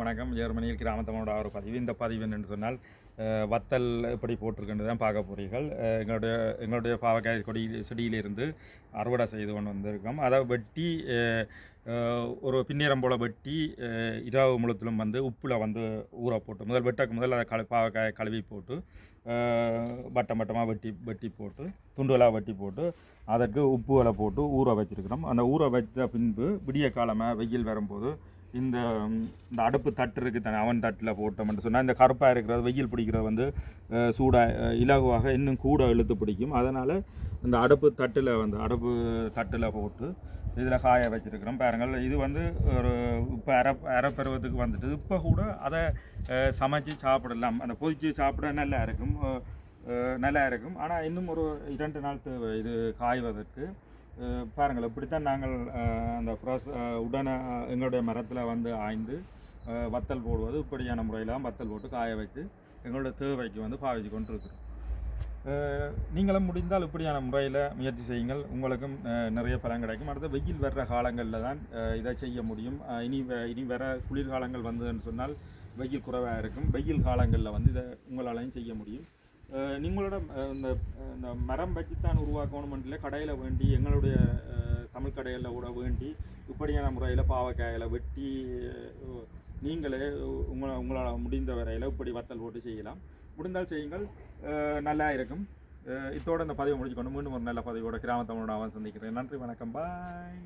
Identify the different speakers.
Speaker 1: வணக்கம். ஜெர்மனியில் கிராமத்தமோட ஒரு பதிவு. இந்த பதிவு என்னென்னு சொன்னால் வத்தல் எப்படி போட்டிருக்கின்றது தான் பார்க்க போறீர்கள். எங்களுடைய எங்களுடைய பாவக்காய் கொடி செடியிலிருந்து அறுவடை செய்து கொண்டு வந்திருக்கோம். அதை வெட்டி ஒரு பின்னிறம் போல் வெட்டி இரவு முழுத்திலும் வந்து உப்பில் வந்து ஊற போட்டு முதல் வெட்டக்கு முதல் அதை கழு பாவக்காயை கழுவி போட்டு வட்டம் வட்டமாக வெட்டி வெட்டி போட்டு துண்டுகளாக வெட்டி போட்டு அதற்கு உப்புகளை போட்டு ஊற வச்சிருக்கிறோம். அந்த ஊற வச்ச பின்பு விடிய காலமாக வெயில் வரும்போது இந்த இந்த அடுப்பு தட்டு இருக்குது தானே அவன் தட்டில் போட்டோம்னு சொன்னால் இந்த கருப்பாக இருக்கிறது வெயில் பிடிக்கிறது வந்து சூடாக இலகுவாக இன்னும் கூட இழுத்து பிடிக்கும். அதனால் இந்த அடுப்பு தட்டில் வந்து அடுப்பு தட்டில் போட்டு இதில் காய வச்சுருக்குறோம். பாருங்கள் இது வந்து ஒரு இப்போ அரை அரைப்பருவத்துக்கு வந்துட்டு இப்போ கூட அதை சமைச்சு சாப்பிடலாம். அந்த பொதிச்சு சாப்பிட நல்லா இருக்கும். நல்லா இருக்கும். ஆனால் இன்னும் ஒரு இரண்டு நாள் தேவை இது காய்வதற்கு. பாருங்கள் இப்படித்தான் நாங்கள் அந்த ஃப்ரெஷ் உடனே எங்களுடைய மரத்தில் வந்து ஆய்ந்து வத்தல் போடுவது இப்படியான முறையில் வத்தல் போட்டு காய வச்சு எங்களுடைய தேவைக்கு வந்து பாவிச்சு கொண்டிருக்கிறோம். நீங்களும் முடிந்தால் இப்படியான முறையில் முயற்சி செய்யுங்கள். உங்களுக்கும் நிறைய பலன் கிடைக்கும். அடுத்து வெயில் வர்ற காலங்களில் தான் இதை செய்ய முடியும். இனி இனி வர குளிர்காலங்கள் வந்ததுன்னு சொன்னால் வெயில் குறைவாக இருக்கும். வெயில் காலங்களில் வந்து இதை உங்களாலையும் செய்ய முடியும். நீங்களோட இந்த இந்த மரம் வச்சுத்தான் உருவாக்கணுமென்றில் கடையில் வேண்டி எங்களுடைய தமிழ் கடையில் கூட வேண்டி இப்படியான முறையில் பாவக்காயில் வெட்டி நீங்களே உங்களை உங்களால் முடிந்த வரையில் இப்படி வத்தல் போட்டு செய்யலாம். முடிந்தால் செய்யுங்கள். நல்லா இருக்கும். இத்தோடு இந்த பதிவை முடிச்சுக்கொண்டு மீண்டும் ஒரு நல்ல பதிவோட கிராமத்தமிழோட அவன் சந்திக்கிறேன். நன்றி வணக்கம். பாய்.